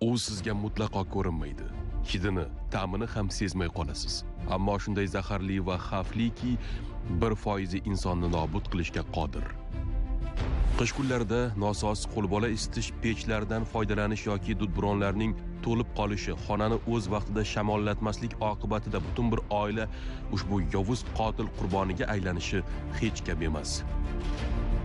u sizga mutlaqo ko'rinmaydi. Hidini ta'mini ham sezmay qolasiz. Ammo shunday zaharli va xavfliki bir foizi insonni nobud qilishga qodir. Qish kunlarida nosoz qo'lbola isitish pechlaridan foydalanish yoki dudburonlarning to'lib qolishi xonani o'z vaqtida shamollatmaslik oqibatida butun bir oila ushbu yovuz qotil qurboniga aylanishi hech gap emas.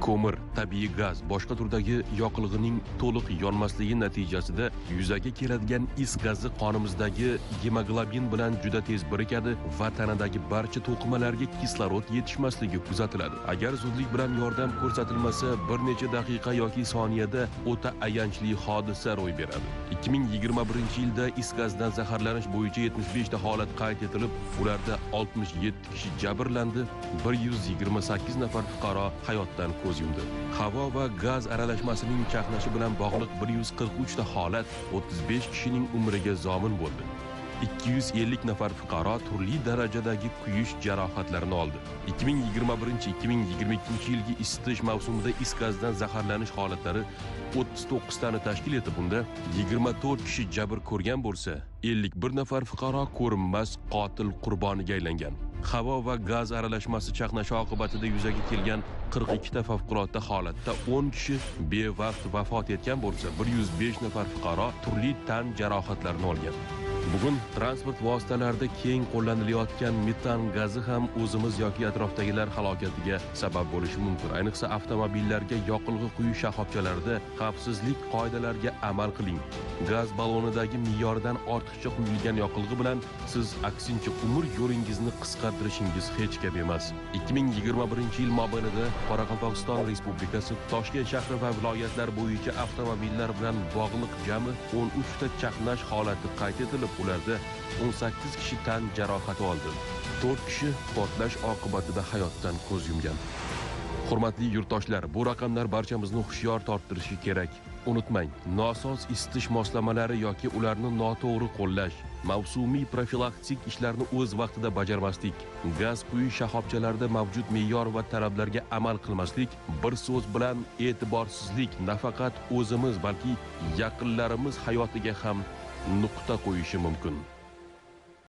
Ko'mir tabiiy gaz boshqa turdagi yoqilg'ining to'liq yonmasligi natijasida yuzaga keladigan is gazi qonimizdagi gemoglobin bilan juda tez birikadi va tanadagi barcha to'qimalarga kislorod yetishmasligi kuzatiladi. Agar zudlik bilan yordam ko'rsatilmasa bir necha daqiqa yoki soniyada o'ta ayanchli hodisa ro'y beradi. 2021 yilda is gazdan zaharlanish bo'yicha 75 ta holat qayd etilib ularda 67 kishi jabrlandi 128 nafar fuqaro hayotdan ko'z yumdi havo va gaz aralashmasining chaqnashi bilan bog'liq 143 ta holat 35 kishining umriga zomin bo'ldi. 250 nafar fuqaro turli darajadagi kuyish jarohatlarini oldi. 2021-2022 yilgi isitish mavsumida is gazdan zaharlanish holatlari 39 tani tashkil etib unda 24 kishi jabr ko'rgan bo'lsa 51 nafar fuqaro ko'rinmas qotil qurboniga aylangan. Havo va gaz aralashmasi chaqnashi oqibatida yuzaga kelgan 42 ta favqulodda holatda 10 kishi bevaqt vafot etgan bo'lsa 105 nafar fuqaro turli tan jarohatlarini olgan. Bugun transport vositalarida keng qo'llanilayotgan metan gazi ham o'zimiz yoki atrofdagilar halokatiga sabab bo'lishi mumkin. Ayniqsa avtomobillarga yoqilg'i quyish shoxobchalarida xavfsizlik qoidalariga amal qiling. Gaz ballonidagi me'yordan ortiqcha quyilgan yoqilg'i bilan siz aksincha umr yo'lingizni qisqartirishingiz hech gap emas. 2021 yil mobaynida qoraqalpog'iston respublikasi toshkent shahri va viloyatlar bo'yicha avtomobillar bilan bog'liq jami 13 ta chaqnash holati qayd etilib ularda 18 kishi tan jarohati oldi. 4 kishi portlash oqibatida hayotdan ko'z yumgan. Hurmatli yurtdoshlar bu raqamlar barchamizni hushyor torttirishi kerak. Unutmang nosoz isitish moslamalari yoki ularni noto'g'ri qo'llash mavsumiy profilaktik ishlarni o'z vaqtida bajarmaslik gaz quyi shoxobchalarida mavjud me'yor va talablarga amal qilmaslik bir so'z bilan e'tiborsizlik nafaqat o'zimiz balki yaqinlarimiz hayotiga ham nuqta qo'yishi mumkin